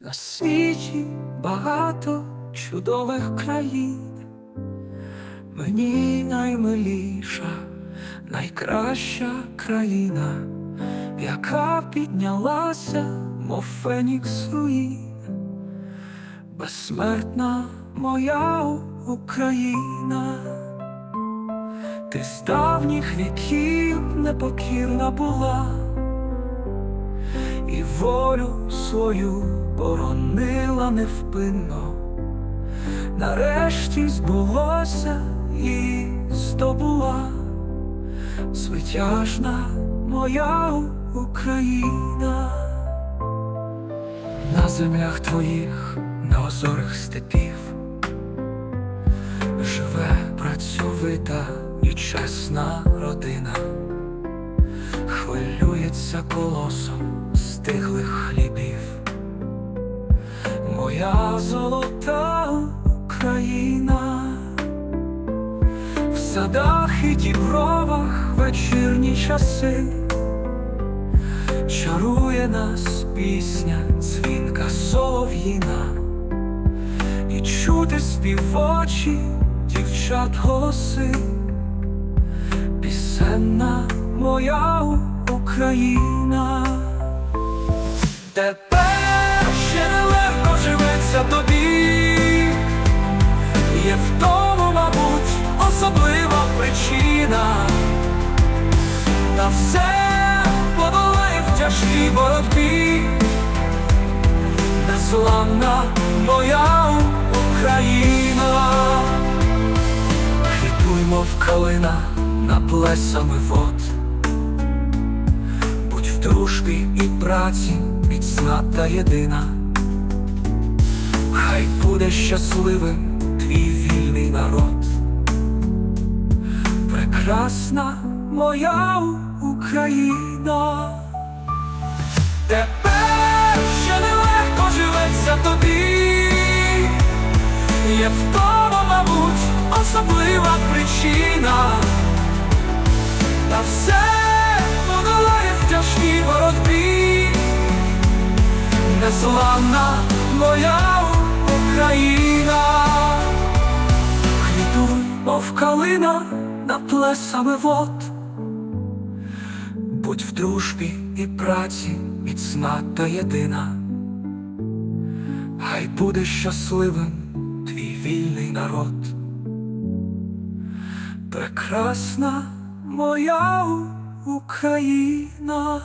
На світі багато чудових країн, мені наймиліша, найкраща країна, яка піднялася, мов фенікс руїн, безсмертна моя Україна, ти з давніх віків непокірна була і волю свою боронила невпинно. Нарешті збулося і здобула звитяжна моя Україна. На землях твоїх неозорих степів живе працьовита і чесна родина хвилюється колосом Золота Україна, в садах і дібровах вечірні часи, чарує нас пісня, дзвінка солов'їна, і чути співочі дівчат голоси. Пісенна моя Україна, боротьбі, незламна моя Україна. Квітуймо в калина на плесами вод, будь в дружбі і праці міцна та єдина, хай буде щасливим твій вільний народ, прекрасна моя Україна, тепер ще нелегко живеться тобі. Є в тому, мабуть, особлива причина, та все подолає в тяжкій боротьбі, незламна моя Україна, квітуй, мов калина на плесами вод, будь в дружбі і праці міцна та єдина. Хай буде щасливим твій вільний народ, прекрасна моя Україна.